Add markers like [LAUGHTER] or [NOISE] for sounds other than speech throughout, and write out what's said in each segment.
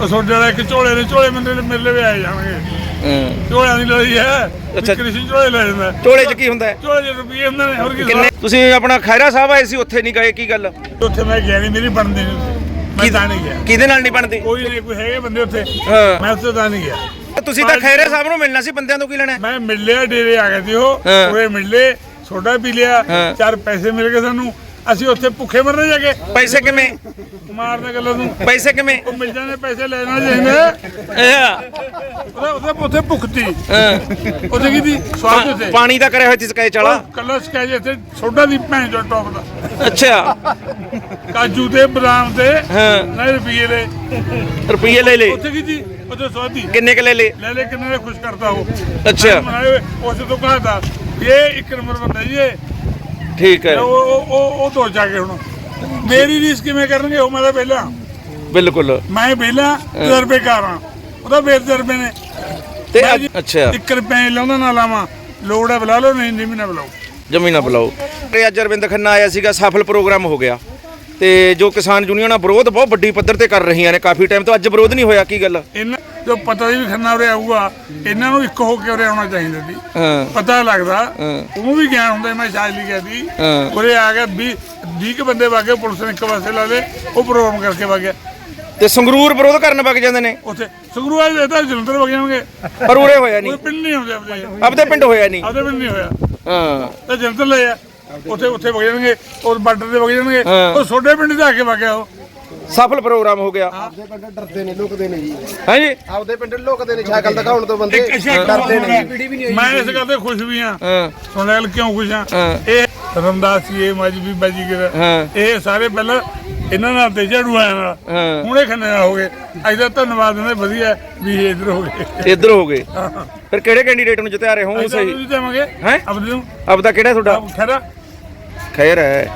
ਉਹ ਸੋਡੇ ਵਾਲਾ ਇੱਕ ਝੋਲੇ ਨੇ ਝੋਲੇ ਮੰਦੇ ਨੇ ਮੇਰੇ ਲਈ ਆਏ ਜਾਣਗੇ। ਹਾਂ। ਝੋਲਿਆਂ ਦੀ ਲੋਈ ਹੈ ਅੱਛਾ। ਕ੍ਰਿਸ਼ਨ ਝੋਲੇ ਲੈ ਜਾਂਦਾ। ਝੋਲੇ 'ਚ ਕੀ ਹੁੰਦਾ ਹੈ? ਝੋਲੇ ਦੇ ਰੁਪਏ ਹੁੰਦੇ ਨੇ ਹੋਰ ਕੀ ਕਿੰਨੇ? ਤੁਸੀਂ ਆਪਣਾ ਖੈਰਾ ਸਾਹਿਬ ਆਏ ਸੀ ਉੱਥੇ ਨਹੀਂ ਗਏ ਕੀ ਗੱਲ? ਉੱਥੇ ਮੈਂ ਗਿਆ ਨਹੀਂ ਮੇਰੀ ਬਣਦੀ ਨਹੀਂ ਉੱਥੇ। ਮੈਂ ਤਾਂ ਨਹੀਂ ਗਿਆ। ਕਿਹਦੇ ਨਾਲ ਨਹੀਂ ਬਣਦੀ? ਕੋਈ ਨਹੀਂ ਕੋਈ ਹੈਗੇ ਬੰਦੇ ਉੱਥੇ। ਹਾਂ। ਮੈਂ ਉੱਥੇ ਤਾਂ ਨਹੀਂ ਗਿਆ। ਤੁਸੀਂ ਤਾਂ ਖੈਰੇ ਸਾਹਿਬ ਨੂੰ ਮਿਲਣਾ ਸੀ ਬੰਦਿਆਂ ਤੋਂ ਕੀ ਲੈਣਾ ਹੈ? ਮੈਂ ਮਿਲ ਲਿਆ ਡੇਰੇ ਆ ਗਏ ਸੀ ਉਹ। ਹਾਂ। ਮਿਲ ਸੋਡਾ ਪੀ ਲਿਆ। ਹਾਂ। ਚਾਰ ਪੈਸੇ ਮਿਲ ਗਏ ਸਾਨੂੰ। ਅਸੀਂ ਉੱਥੇ ਭੁੱਖੇ ਮਰਨੇ ਜਾ ਕੇ ਪੈਸੇ ਕਿਵੇਂ? ਮਾਰਨੇ ਗੱਲਾਂ ਨੂੰ। ਪੈਸੇ ਕਿਵੇਂ? ਉਹ ਮਿਲ ਜਾਣੇ ਪੈਸੇ ਲੈਣਾ ਚਾਹੀਦਾ ਉਹਦਾ ਉਹਦਾ ਉੱਥੇ ਭੁੱਖਤੀ। ਉਹਦੇ ਕੀ ਦੀ ਸਵਾਦ ਉੱਥੇ। ਪਾਣੀ ਦਾ ਕਰਿਆ ਹੋਇਆ ਸੀ ਸਕੈ ਚਲਾ? ਕੱਲਾ ਸਕੈ ਇੱਥੇ ਸੋਡਾ ਦੀ ਭੈਣ ਜੋ ਟੌਪ ਦਾ। ਅੱਛਾ। ਕਾਜੂ ਤੇ ਬਦਾਮ ਤੇ। ਨਹੀਂ ਰੁਪਈਏ ਦੇ। ਰੁਪਈਏ ਲੈ ਲੈ ਉੱਥੇ ਕੀ ਜੀ ਉੱਥੇ ਸਵਾਦੀ। ਕਿੰਨੇ ਕ ਲੈ ਲੈ ਲੈ ਲੈ ਕਿੰਨੇ ਨੇ ਖੁਸ਼ ਕਰਦਾ ਉਹ। ਅੱਛਾ। ਉਸੇ ਤੋਂ ਕਹਤਾ ਇਹ ਇੱਕ ਨੰਬਰ ਬੰਦਾ ਜੀ ਇਹ ਠੀਕ ਹੈ। ਉਹ ਉਹ ਉਹ ਉਹ ਤੋਂ ਜਾ ਕੇ ਹੁਣ। ਮੇਰੀ ਰੀਸ ਕਿਵੇਂ ਕਰਨਗੇ ਉਹ ਮੈਂ ਤਾਂ ਪਹਿਲਾਂ ਬਿਲਕੁਲ। ਮੈਂ ਪਹਿਲਾਂ ਤਜਰਬੇਕਾਰ ਹਾਂ। ਉਹਦਾ ਬੇਤਜਰਬੇ ਨੇ। ਤੇ ਅੱਜ- ਅੱਛਾ। ਇੱਕ ਰੁਪਏ ਲਾਉਂਦਾ ਨਾ ਲਾਵਾਂ। ਲੋੜ ਹੈ ਬੁਲਾ ਲਓ ਨਹੀਂ ਨਹੀਂ ਵੀ ਨਾ ਬੁਲਾਓ। ਜ਼ਮੀਨਾਂ ਬੁਲਾਓ। ਤੇ ਅੱਜ ਅਰਵਿੰਦ ਖੰਨਾ ਆਇਆ ਸੀਗਾ ਸਫਲ ਪ੍ਰੋਗਰਾਮ ਹੋ ਗਿਆ। ਤੇ ਜੋ ਕਿਸਾਨ ਯੂਨੀਅਨਾਂ ਵਿਰੋਧ ਬਹੁਤ ਵੱਡੀ ਪੱਧਰ ਤੇ ਕਰ ਰਹੀਆਂ ਨੇ ਕਾਫੀ ਟਾਈਮ ਤੋਂ ਅੱਜ ਵਿਰੋਧ ਨਹੀਂ ਹੋਇਆ ਕੀ ਗੱਲ? ਇਹਨਾਂ ਜੋ ਪਤਾ ਵੀ ਖੰਨਾ ਉਰੇ ਆਊਗਾ। ਇਹਨਾਂ ਨੂੰ ਇੱਕ ਹੋ ਕੇ ਉਰੇ ਆਉਣਾ ਚਾਹੀਦਾ ਸੀ। ਪਤਾ ਲੱਗਦਾ। ਉਹਨੂੰ ਵੀ ਗਿਆਨ ਹੁੰਦਾ ਮੈਂ ਸ਼ਾਇਦ ਲਿਖਿਆ ਸੀ। ਉਰੇ ਆ ਗਿਆ 20 20 ਕੁ ਬੰਦੇ ਵਾਗੇ ਪੁਲਿਸ ਨੇ ਇੱਕ ਪਾਸੇ ਲਾ ਲਏ ਉਹ ਪ੍ਰੋਗਰਾਮ ਕਰਕੇ ਵਾਗਿਆ ਤੇ ਸੰਗਰੂਰ ਵਿਰੋਧ ਕਰਨ ਵਗ ਜਾਂਦੇ ਨੇ? ਉੱਥੇ ਸੰਗਰੂਆ ਦੇ ਤਾਂ ਜਲੰਧਰ ਵਗ ਜਾਣਗੇ। ਪਰ ਉਰੇ ਹੋਇਆ ਨਹੀਂ। ਪਿੰਡ ਨਹੀਂ ਆਉਂਦੇ ਆਪਣੇ ਆਪਦੇ ਪਿੰਡ ਹੋਇਆ ਨਹੀਂ। ਆਪਦੇ ਪਿੰਡ ਨਹੀਂ ਹੋਇਆ। ਹਾਂ। ਤਾਂ ਜਲੰਧਰ ਲੈ ਆ। ਉੱਥੇ ਉੱਥੇ ਵਗ ਜਾਣਗੇ ਉਹ ਬਾਰਡਰ ਤੇ ਵਗ ਜਾਣਗੇ। ਉਹ ਛੋਟੇ ਪਿੰਡ ਦੇ ਆ ਕੇ ਵਗਿਆ ਉਹ। ਸਫਲ ਪ੍ਰੋਗਰਾਮ ਹੋ ਗਿਆ। ਆਪਦੇ ਪਿੰਡ ਡਰਦੇ ਨੇ ਲੁਕਦੇ ਨੇ ਜੀ। ਹਾਂਜੀ। ਆਪਦੇ ਪਿੰਡ ਲੁਕਦੇ ਨੇ ਸ਼ਕਲ ਦਿਖਾਉਣ ਤੋਂ ਬੰਦੇ ਇੱਕ ਅੱਛਾ ਡਰਦੇ ਨੇ। ਮੈਂ ਇਸ ਗੱਲ ਤੇ ਖੁਸ਼ ਵੀ ਹਾਂ। ਹਾਂ। ਸੁਣਿਆ ਕਿਉਂ ਖੁਸ਼ ਹਾਂ। ਇਹ ਰਮਦਾਸੀਏ ਮਜਬੀ ਬਾਜੀਗਰ ਹਾਂ। ਇਹ ਸਾਰੇ ਪਹਿਲਾਂ ਇਹਨਾਂ ਨਾਲ ਤੇ ਝਾੜੂ ਆਇਆ ਨਾਲ। ਹਾਂ। ਹੁਣੇ ਖੰਨੇ ਨਾਲ ਹੋ ਗਏ। ਅੱਜ ਦਾ ਧੰਨਵਾਦ ਦਿੰਦੇ ਵਧੀਆ ਵੀ ਇਹ ਇੱਧਰ ਹੋ ਗਏ। ਇੱਧਰ ਹੋ ਗਏ। ਫਿਰ ਕਿਹੜੇ ਕੈਂਡੀਡੇਟ ਨੂੰ ਜਿੱਤਿਆ ਰਹੇ ਹੋ? ਸਹੀ। ਹੈਂ? ਅਬਦੂ ਨੂੰ। ਆਪਦਾ ਕਿਹੜਾ ਤੁਹਾਡਾ? ਖੈਰਾ। ਖੈਰ ਹੈ।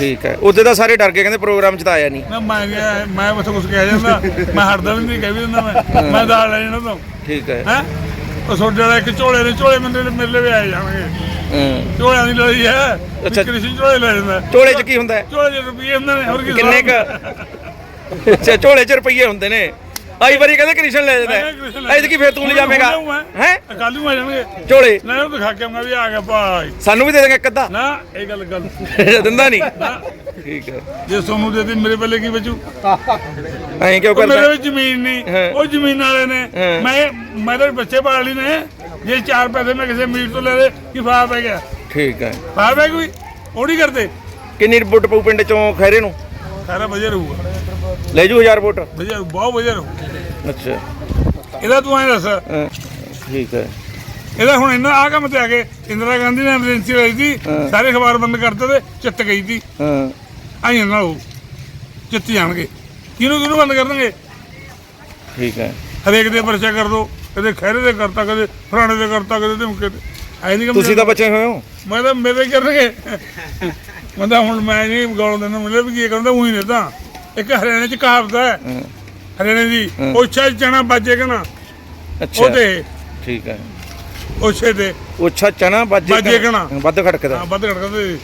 ਠੀਕ ਹੈ। ਉਹਦੇ ਤਾਂ ਸਾਰੇ ਡਰ ਗਏ ਕਹਿੰਦੇ ਪ੍ਰੋਗਰਾਮ ਚ ਤਾਂ ਆਇਆ ਨਹੀਂ। ਨਾ ਮੈਂ ਗਿਆ ਮੈਂ ਬਸ ਕੁਝ ਕਹਿ ਜਾਂਦਾ ਮੈਂ ਹਟਦਾ ਵੀ ਨਹੀਂ ਕਹਿ ਵੀ ਦਿੰਦਾ ਮੈਂ। ਮੈਂ ਦਾਲ ਲੈ ਜਾਣਾ ਤੋਂ। ਠੀਕ ਹੈ। ਹੈ? ਉਹ ਸੋਡੇ ਵਾਲਾ ਇੱਕ ਝੋਲੇ ਨੇ ਝੋਲੇ ਮੰਦੇ ਨੇ ਮੇਰੇ ਲਈ ਆਏ ਜਾਣਗੇ। ਹਾਂ। ਝੋਲਿਆਂ ਦੀ ਲੋਈ ਹੈ। ਅੱਛਾ। ਕ੍ਰਿਸ਼ਨ ਝੋਲੇ ਲੈ ਜਾਂਦਾ। ਝੋਲੇ 'ਚ ਕੀ ਹੁੰਦਾ ਹੈ? ਝੋਲੇ ਦੇ ਰੁਪਏ ਹੁੰਦੇ ਨੇ ਹੋਰ ਕੀ ਕਿੰਨੇ ਕ? ਅੱਛਾ ਝੋਲੇ 'ਚ ਰੁਪਈਏ ਹੁੰਦੇ ਨੇ। ਆਈ ਵਾਰੀ ਕਹਿੰਦੇ ਕ੍ਰਿਸ਼ਨ ਲੈ ਜਾਂਦਾ। ਹੈ ਐਤਕੀ ਫੇਰ ਤੂੰ ਲੈ ਜਾਵੇਂਗਾ। ਹੈ? ਕੱਲ ਆ ਜਾਣਗੇ। ਝੋਲੇ। ਨਾ ਉਹ ਦਿਖਾ ਕੇ ਆਉਂਗਾ ਵੀ ਆ ਗਿਆ ਭਾਈ। ਸਾਨੂੰ ਵੀ ਦੇ ਦੇਗਾ ਇੱਕ ਅੱਧਾ। ਨਾ ਇਹ ਗੱਲ ਗੱਲ [LAUGHS] ਦਿੰਦਾ ਨਹੀਂ। ਠੀਕ ਹੈ ਜੇ ਸੋਨੂੰ ਦੇ ਦੇ ਮੇਰੇ ਪੱਲੇ ਕੀ ਬਚੂ? ਐਂ ਕਿਉਂ ਉਹ ਮੇਰੇ ਕਰਦਾ? ਵਿੱਚ ਜ਼ਮੀਨ ਨਹੀਂ। ਹਾਂ। ਉਹ ਜ਼ਮੀਨ ਵਾਲੇ ਨੇ। ਹਾਂ। ਮੈਂ ਮੇਰੇ ਬੱਚੇ ਪਾਲ ਲਈ ਨੇ। ਜੇ ਚਾਰ ਪੈਸੇ ਮੈਂ ਕਿਸੇ ਮੀਟ ਤੋਂ ਲੈ ਲੇ ਕੀ ਫਾਇਦਾ ਪੈ ਗਿਆ? ਠੀਕ ਹੈ ਫਾਇਦਾ ਪੈ ਕੋਈ? ਉਹ ਨਹੀਂ ਕਰਦੇ। ਕਿੰਨੀ ਵੋਟ ਪਊ ਪਿੰਡ ਚੋਂ ਖੈਰੇ ਨੂੰ? ਸਾਰਾ ਵਧੀਆ ਰਹੂਗਾ। ਲੈ ਜੂ 1000 ਵੋਟ। ਵਧੀਆ ਬਹੁਤ ਵਧੀਆ ਰਹੂ। ਅੱਛਾ। ਇਹਦਾ ਤੂੰ ਐਂ ਦੱਸ। ਠੀਕ ਹੈ। ਇਹਦਾ ਹੁਣ ਇਹਨਾਂ ਆ ਕੰਮ ਤੇ ਆ ਕੇ ਇੰਦਰਾ ਗਾਂਧੀ ਨੇ ਐਮਰਜੈਂਸੀ ਹੋਈ ਸੀ। ਸਾਰੇ ਅਖਬਾਰ ਬੰਦ ਕਰਤੇ ਤੇ ਚਿੱਤ ਗਈ ਸੀ। ਹਾਂ। ਆਈਆਂ ਨਾਲ ਉਹ ਚਿੱਤ ਜਾਣਗੇ ਕਿਹਨੂੰ ਕਿਹਨੂੰ ਬੰਦ ਕਰ ਦੇਣਗੇ? ਠੀਕ ਹੈ। ਹਰੇਕ ਦੇ ਪਰਚਾ ਕਰ ਦੋ ਕਦੇ ਖੈਰੇ ਦੇ ਕਰਤਾ ਕਦੇ ਫਰਾਣੇ ਦੇ ਕਰਤਾ ਕਦੇ ਧਮਕੇ ਤੇ ਐ ਨਹੀਂ ਕੰਮ ਤੁਸੀਂ ਤਾਂ ਬਚੇ ਹੋਏ ਹੋ। ਮੈਂ ਤਾਂ ਮੇਰੇ ਕਰਨਗੇ। ਮੈਂ ਤਾਂ ਹੁਣ ਮੈਂ ਨਹੀਂ ਗਾਉਂ ਦੇਣਾ ਮਿਲੇ ਵੀ ਕੀ ਕਹਿੰਦਾ ਉਹੀ ਨੇ ਤਾਂ। ਇੱਕ ਹਰਿਆਣੇ ਚ ਕਹਾਵਤ ਹੈ। ਹਰਿਆਣੇ ਦੀ। ਓਛਾ ਚਣਾ ਬਾਜੇਗਾ ਨਾ। ਅੱਛਾ। ਉਹਦੇ। ਠੀਕ ਹੈ। ਓਛੇ ਤੇ। ਉੱਛਾ ਚਣਾ ਬਾਜੇ ਬਾਜੇ ਕਣਾ। ਵੱਧ ਖੜਕਦਾ। ਹਾਂ ਵੱਧ ਘੜਕਦੇ